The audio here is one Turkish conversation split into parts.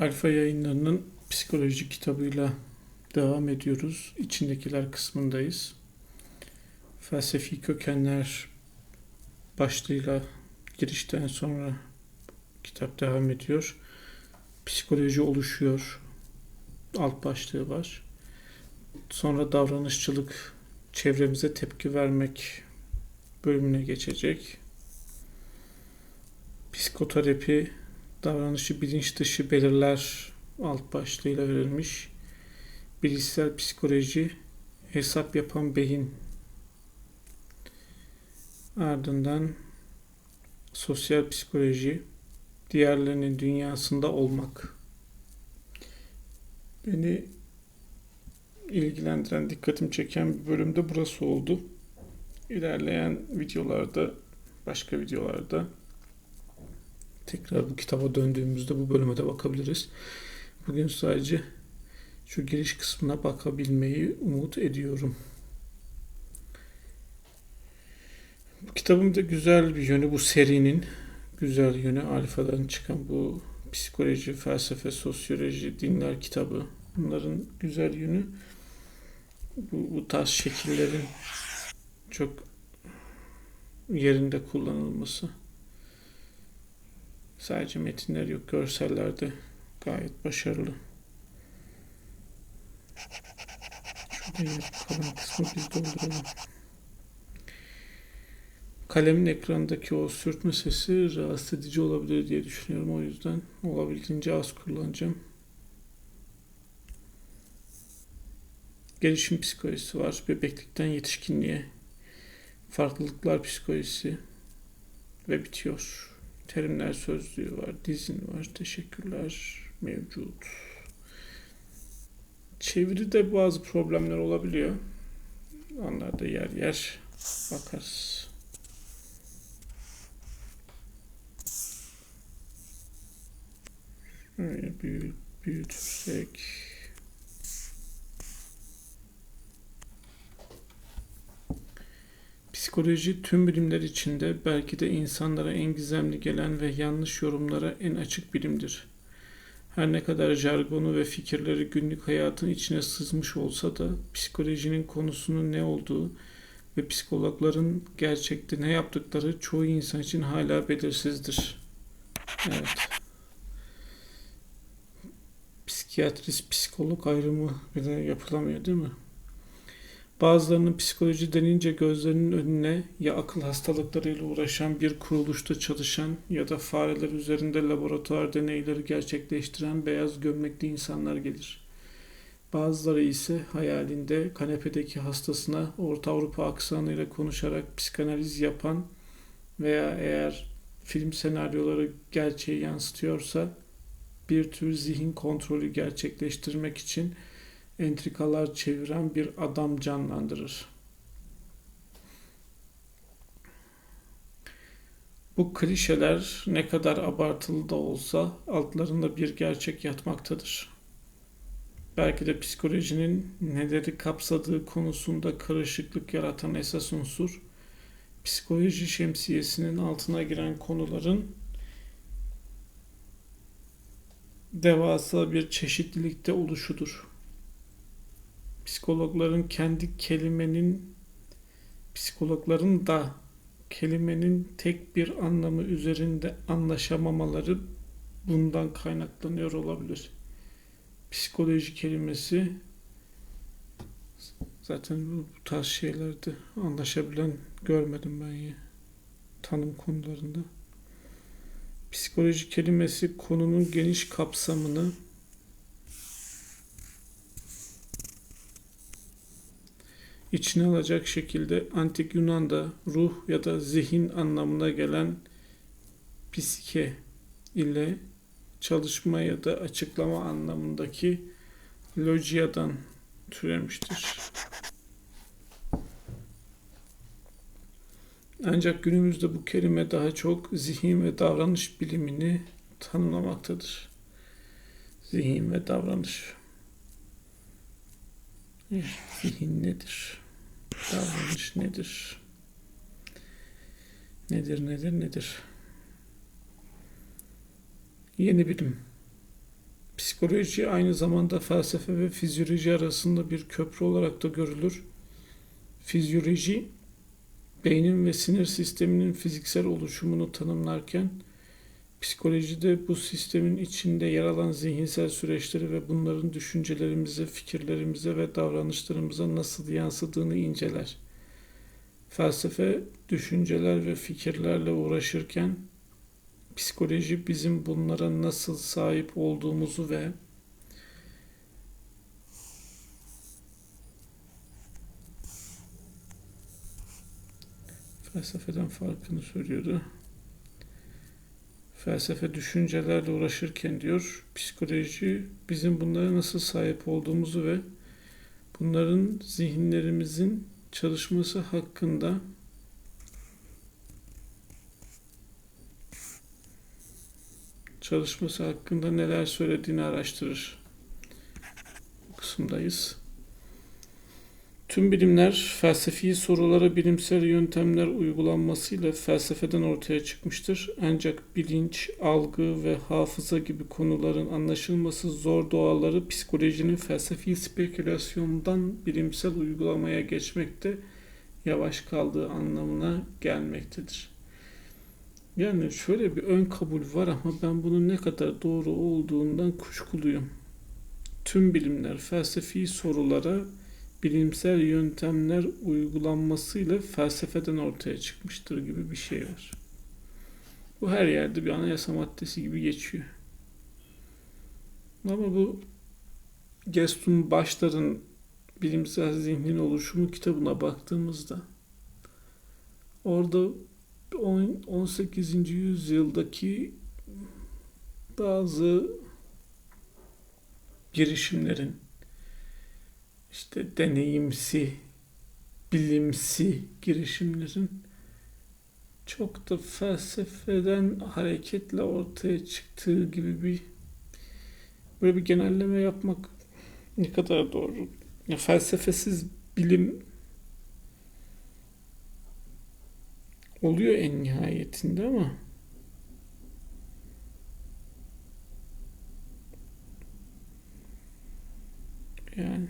Alfa yayınlarının psikoloji kitabıyla devam ediyoruz. İçindekiler kısmındayız. Felsefi kökenler başlığıyla girişten sonra kitap devam ediyor. Psikoloji oluşuyor. Alt başlığı var. Sonra davranışçılık, çevremize tepki vermek bölümüne geçecek. Psikoterapi, davranışı bilinç dışı belirler alt başlığıyla verilmiş. Bilişsel psikoloji, hesap yapan beyin. Ardından sosyal psikoloji, diğerlerinin dünyasında olmak. Beni ilgilendiren, dikkatimi çeken bir bölümde burası oldu. İlerleyen videolarda, başka videolarda tekrar bu kitaba döndüğümüzde bu bölüme de bakabiliriz. Bugün sadece şu giriş kısmına bakabilmeyi umut ediyorum. Bu kitabın da güzel bir yönü bu serinin güzel yönü alfadan çıkan bu psikoloji, felsefe, sosyoloji, dinler kitabı. Bunların güzel yönü bu, bu tarz şekillerin çok yerinde kullanılması. Sadece metinler yok, görseller de gayet başarılı. Şurada yer kalan kısmı biz dolduralım. Kalemin ekrandaki o sürtme sesi rahatsız edici olabilir diye düşünüyorum. O yüzden olabildiğince az kullanacağım. Gelişim psikolojisi var. Bebeklikten yetişkinliğe. Farklılıklar psikolojisi. Ve bitiyor. Terimler sözlüğü var. Dizin var. Teşekkürler. Mevcut. Çeviride bazı problemler olabiliyor. Onlarda yer yer bakarız. Şöyle büyü, büyütürsek. Psikoloji tüm bilimler içinde belki de insanlara en gizemli gelen ve yanlış yorumlara en açık bilimdir. Her ne kadar jargonu ve fikirleri günlük hayatın içine sızmış olsa da psikolojinin konusunun ne olduğu ve psikologların gerçekte ne yaptıkları çoğu insan için hala belirsizdir. Evet. Psikiyatrist, psikolog ayrımı bile yapılamıyor değil mi? Bazılarının psikoloji denince gözlerinin önüne ya akıl hastalıklarıyla uğraşan bir kuruluşta çalışan ya da fareler üzerinde laboratuvar deneyleri gerçekleştiren beyaz gömlekli insanlar gelir. Bazıları ise hayalinde kanepedeki hastasına Orta Avrupa aksanıyla konuşarak psikanaliz yapan veya eğer film senaryoları gerçeği yansıtıyorsa bir tür zihin kontrolü gerçekleştirmek için entrikalar çeviren bir adam canlandırır. Bu klişeler ne kadar abartılı da olsa altlarında bir gerçek yatmaktadır. Belki de psikolojinin neleri kapsadığı konusunda karışıklık yaratan esas unsur, psikoloji şemsiyesinin altına giren konuların devasa bir çeşitlilikte oluşudur psikologların kendi kelimenin psikologların da kelimenin tek bir anlamı üzerinde anlaşamamaları bundan kaynaklanıyor olabilir. Psikoloji kelimesi zaten bu tarz şeylerde anlaşabilen görmedim ben ya tanım konularında. Psikoloji kelimesi konunun geniş kapsamını içine alacak şekilde antik Yunan'da ruh ya da zihin anlamına gelen psike ile çalışma ya da açıklama anlamındaki logia'dan türemiştir. Ancak günümüzde bu kelime daha çok zihin ve davranış bilimini tanımlamaktadır. Zihin ve davranış. Zihin nedir? Davranış nedir? Nedir, nedir, nedir? Yeni bilim. Psikoloji aynı zamanda felsefe ve fizyoloji arasında bir köprü olarak da görülür. Fizyoloji, beynin ve sinir sisteminin fiziksel oluşumunu tanımlarken, psikolojide bu sistemin içinde yer alan zihinsel süreçleri ve bunların düşüncelerimize, fikirlerimize ve davranışlarımıza nasıl yansıdığını inceler. Felsefe, düşünceler ve fikirlerle uğraşırken, psikoloji bizim bunlara nasıl sahip olduğumuzu ve felsefeden farkını söylüyordu. Felsefe düşüncelerle uğraşırken diyor, psikoloji bizim bunlara nasıl sahip olduğumuzu ve bunların zihinlerimizin çalışması hakkında çalışması hakkında neler söylediğini araştırır. Bu kısımdayız. Tüm bilimler felsefi sorulara bilimsel yöntemler uygulanmasıyla felsefeden ortaya çıkmıştır. Ancak bilinç, algı ve hafıza gibi konuların anlaşılması zor doğaları psikolojinin felsefi spekülasyondan bilimsel uygulamaya geçmekte yavaş kaldığı anlamına gelmektedir. Yani şöyle bir ön kabul var ama ben bunun ne kadar doğru olduğundan kuşkuluyum. Tüm bilimler felsefi sorulara bilimsel yöntemler uygulanmasıyla felsefeden ortaya çıkmıştır gibi bir şey var. Bu her yerde bir anayasa maddesi gibi geçiyor. Ama bu Gestum Başlar'ın bilimsel zihnin oluşumu kitabına baktığımızda orada 18. yüzyıldaki bazı girişimlerin işte deneyimsi, bilimsi girişimlerin çok da felsefeden hareketle ortaya çıktığı gibi bir böyle bir genelleme yapmak ne kadar doğru. Ya felsefesiz bilim oluyor en nihayetinde ama yani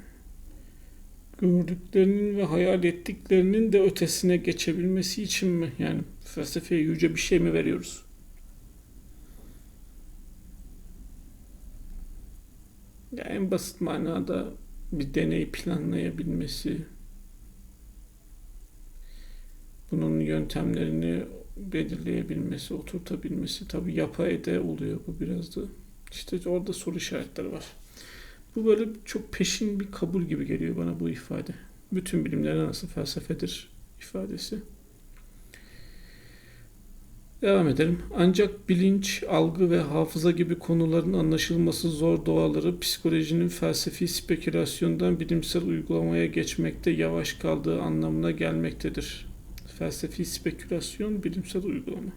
gördüklerinin ve hayal ettiklerinin de ötesine geçebilmesi için mi? Yani felsefeye yüce bir şey mi veriyoruz? Yani en basit manada bir deney planlayabilmesi, bunun yöntemlerini belirleyebilmesi, oturtabilmesi tabi yapay de oluyor bu biraz da. İşte orada soru işaretleri var. Bu böyle çok peşin bir kabul gibi geliyor bana bu ifade. Bütün bilimlere nasıl felsefedir ifadesi. Devam edelim. Ancak bilinç, algı ve hafıza gibi konuların anlaşılması zor doğaları psikolojinin felsefi spekülasyondan bilimsel uygulamaya geçmekte yavaş kaldığı anlamına gelmektedir. Felsefi spekülasyon, bilimsel uygulama.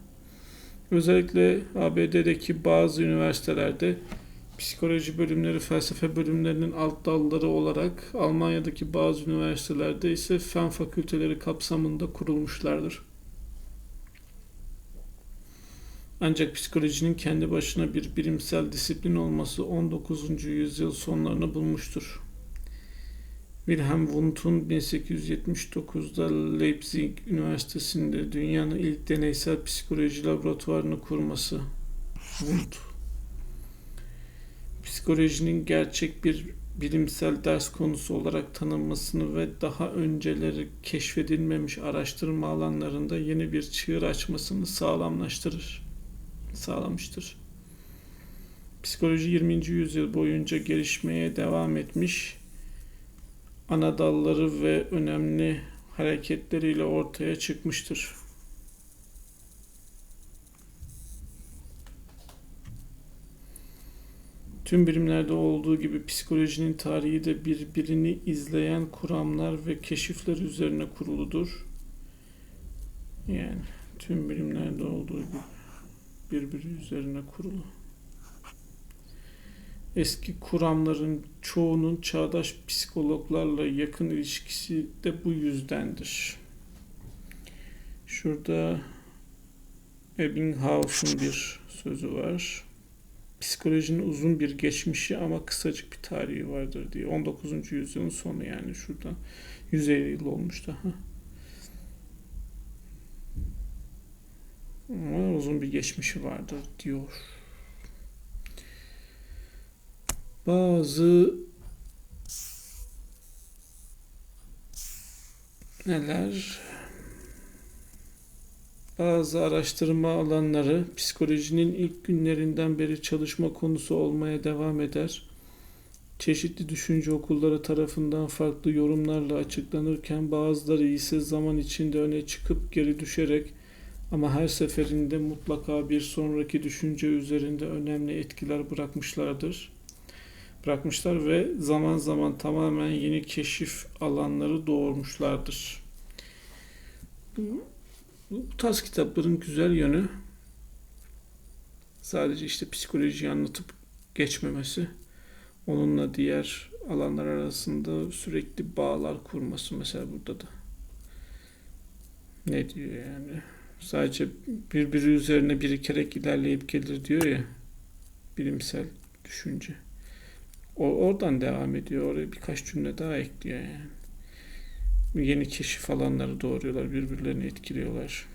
Özellikle ABD'deki bazı üniversitelerde psikoloji bölümleri felsefe bölümlerinin alt dalları olarak Almanya'daki bazı üniversitelerde ise fen fakülteleri kapsamında kurulmuşlardır. Ancak psikolojinin kendi başına bir bilimsel disiplin olması 19. yüzyıl sonlarını bulmuştur. Wilhelm Wundt'un 1879'da Leipzig Üniversitesi'nde dünyanın ilk deneysel psikoloji laboratuvarını kurması. Wundt psikolojinin gerçek bir bilimsel ders konusu olarak tanınmasını ve daha önceleri keşfedilmemiş araştırma alanlarında yeni bir çığır açmasını sağlamlaştırır, sağlamıştır. Psikoloji 20. yüzyıl boyunca gelişmeye devam etmiş, ana dalları ve önemli hareketleriyle ortaya çıkmıştır. Tüm bilimlerde olduğu gibi psikolojinin tarihi de birbirini izleyen kuramlar ve keşifler üzerine kuruludur. Yani tüm bilimlerde olduğu gibi birbiri üzerine kurulu. Eski kuramların çoğunun çağdaş psikologlarla yakın ilişkisi de bu yüzdendir. Şurada Ebbinghaus'un bir sözü var. Psikolojinin uzun bir geçmişi ama kısacık bir tarihi vardır diye. 19. yüzyılın sonu yani şurada. 150 yıl olmuş daha. Ama uzun bir geçmişi vardır diyor. Bazı neler bazı araştırma alanları psikolojinin ilk günlerinden beri çalışma konusu olmaya devam eder. Çeşitli düşünce okulları tarafından farklı yorumlarla açıklanırken bazıları ise zaman içinde öne çıkıp geri düşerek ama her seferinde mutlaka bir sonraki düşünce üzerinde önemli etkiler bırakmışlardır. Bırakmışlar ve zaman zaman tamamen yeni keşif alanları doğurmuşlardır. Bu, bu tarz kitapların güzel yönü sadece işte psikolojiyi anlatıp geçmemesi, onunla diğer alanlar arasında sürekli bağlar kurması mesela burada da. Ne diyor yani? Sadece birbiri üzerine birikerek ilerleyip gelir diyor ya bilimsel düşünce. O, oradan devam ediyor. Oraya birkaç cümle daha ekliyor yani. Yeni keşif alanları doğuruyorlar. Birbirlerini etkiliyorlar.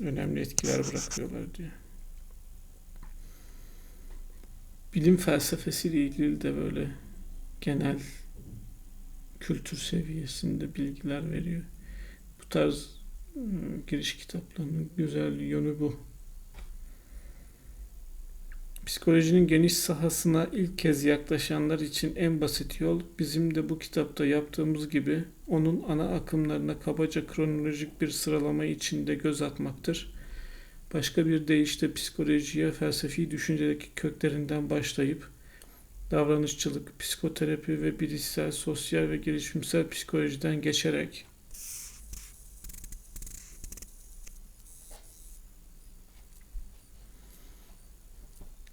Önemli etkiler bırakıyorlar diyor. Bilim felsefesiyle ilgili de böyle genel kültür seviyesinde bilgiler veriyor. Bu tarz giriş kitaplarının güzel yönü bu. Psikolojinin geniş sahasına ilk kez yaklaşanlar için en basit yol bizim de bu kitapta yaptığımız gibi onun ana akımlarına kabaca kronolojik bir sıralama içinde göz atmaktır. Başka bir deyişle psikolojiye felsefi düşüncedeki köklerinden başlayıp davranışçılık, psikoterapi ve bilişsel, sosyal ve gelişimsel psikolojiden geçerek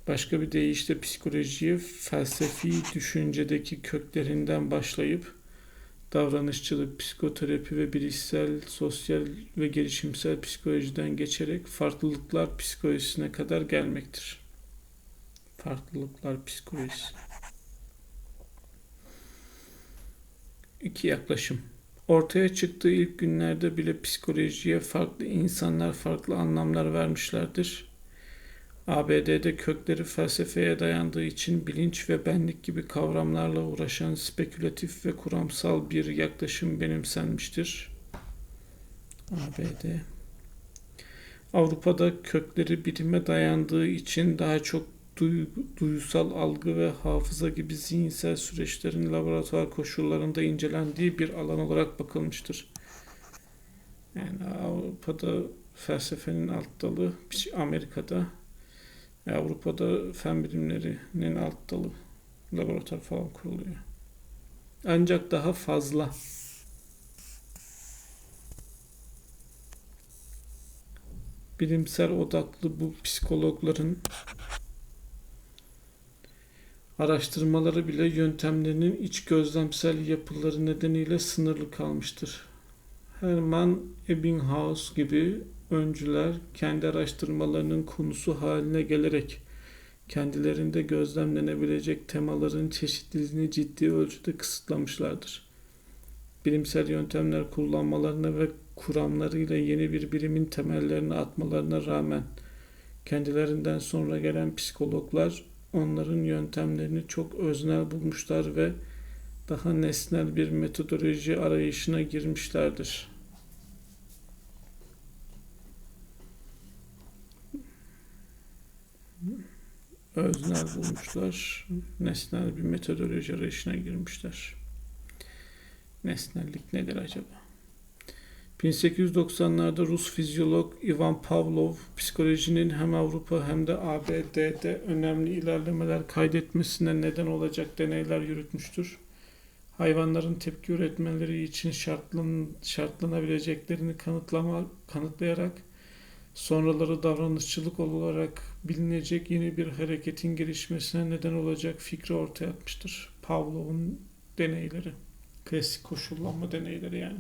Başka bir deyişle psikolojiye felsefi düşüncedeki köklerinden başlayıp davranışçılık, psikoterapi ve bilişsel, sosyal ve gelişimsel psikolojiden geçerek farklılıklar psikolojisine kadar gelmektir. Farklılıklar psikolojisi. İki yaklaşım. Ortaya çıktığı ilk günlerde bile psikolojiye farklı insanlar farklı anlamlar vermişlerdir ABD'de kökleri felsefeye dayandığı için bilinç ve benlik gibi kavramlarla uğraşan spekülatif ve kuramsal bir yaklaşım benimsenmiştir. ABD Avrupa'da kökleri bilime dayandığı için daha çok duy, duysal algı ve hafıza gibi zihinsel süreçlerin laboratuvar koşullarında incelendiği bir alan olarak bakılmıştır. Yani Avrupa'da felsefenin alt dalı, Amerika'da Avrupa'da fen bilimlerinin alt dalı laboratuvar falan kuruluyor. Ancak daha fazla bilimsel odaklı bu psikologların araştırmaları bile yöntemlerinin iç gözlemsel yapıları nedeniyle sınırlı kalmıştır. Hermann Ebbinghaus gibi öncüler kendi araştırmalarının konusu haline gelerek kendilerinde gözlemlenebilecek temaların çeşitliliğini ciddi ölçüde kısıtlamışlardır. Bilimsel yöntemler kullanmalarına ve kuramlarıyla yeni bir bilimin temellerini atmalarına rağmen kendilerinden sonra gelen psikologlar onların yöntemlerini çok öznel bulmuşlar ve daha nesnel bir metodoloji arayışına girmişlerdir. Öznel bulmuşlar. Nesnel bir metodoloji arayışına girmişler. Nesnellik nedir acaba? 1890'larda Rus fizyolog Ivan Pavlov psikolojinin hem Avrupa hem de ABD'de önemli ilerlemeler kaydetmesine neden olacak deneyler yürütmüştür. Hayvanların tepki üretmeleri için şartlan, şartlanabileceklerini kanıtlama, kanıtlayarak sonraları davranışçılık olarak bilinecek yeni bir hareketin gelişmesine neden olacak fikri ortaya atmıştır. Pavlov'un deneyleri. Klasik koşullanma deneyleri yani.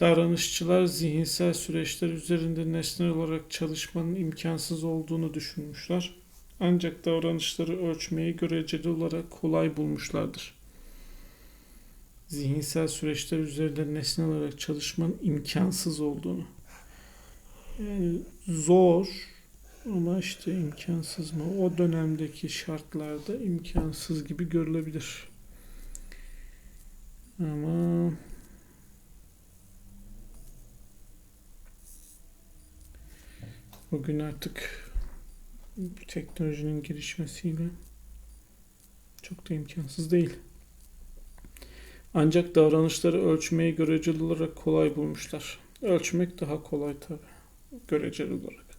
Davranışçılar zihinsel süreçler üzerinde nesnel olarak çalışmanın imkansız olduğunu düşünmüşler. Ancak davranışları ölçmeyi göreceli olarak kolay bulmuşlardır. Zihinsel süreçler üzerinde nesne olarak çalışmanın imkansız olduğunu. Yani zor ama işte imkansız mı? O dönemdeki şartlarda imkansız gibi görülebilir. Ama bugün artık teknolojinin gelişmesiyle çok da imkansız değil. Ancak davranışları ölçmeyi göreceli olarak kolay bulmuşlar. Ölçmek daha kolay tabi. Göreceli olarak.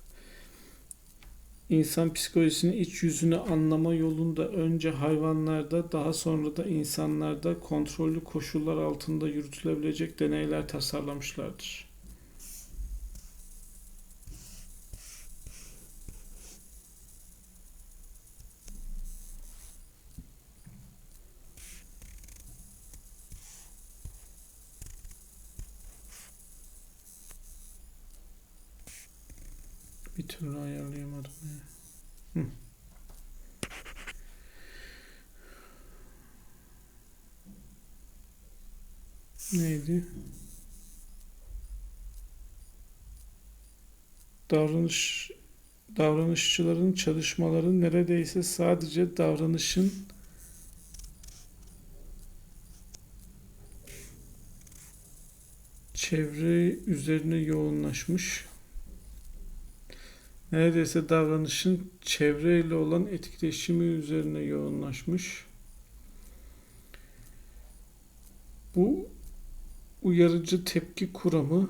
İnsan psikolojisinin iç yüzünü anlama yolunda önce hayvanlarda daha sonra da insanlarda kontrollü koşullar altında yürütülebilecek deneyler tasarlamışlardır. Bir türlü ayarlayamadım ya. Hı. Neydi? Davranış davranışçıların çalışmaları neredeyse sadece davranışın çevre üzerine yoğunlaşmış neredeyse davranışın çevreyle olan etkileşimi üzerine yoğunlaşmış. Bu uyarıcı tepki kuramı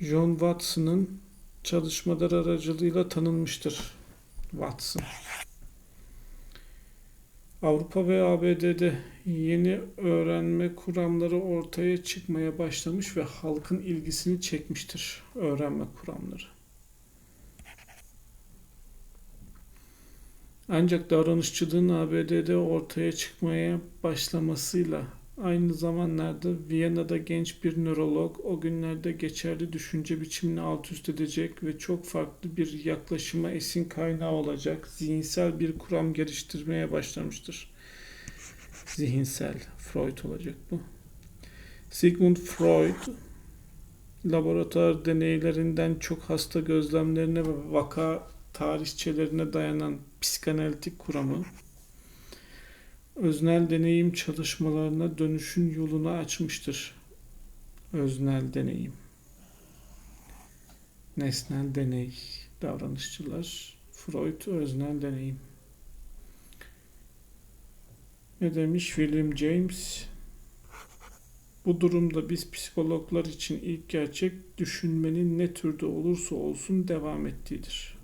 John Watson'ın çalışmaları aracılığıyla tanınmıştır. Watson. Avrupa ve ABD'de yeni öğrenme kuramları ortaya çıkmaya başlamış ve halkın ilgisini çekmiştir öğrenme kuramları. Ancak davranışçılığın ABD'de ortaya çıkmaya başlamasıyla aynı zamanlarda Viyana'da genç bir nörolog o günlerde geçerli düşünce biçimini alt üst edecek ve çok farklı bir yaklaşıma esin kaynağı olacak zihinsel bir kuram geliştirmeye başlamıştır. Zihinsel, Freud olacak bu. Sigmund Freud laboratuvar deneylerinden çok hasta gözlemlerine ve vaka tarihçelerine dayanan psikanalitik kuramı öznel deneyim çalışmalarına dönüşün yolunu açmıştır. Öznel deneyim. Nesnel deney davranışçılar. Freud öznel deneyim. Ne demiş William James? Bu durumda biz psikologlar için ilk gerçek düşünmenin ne türde olursa olsun devam ettiğidir.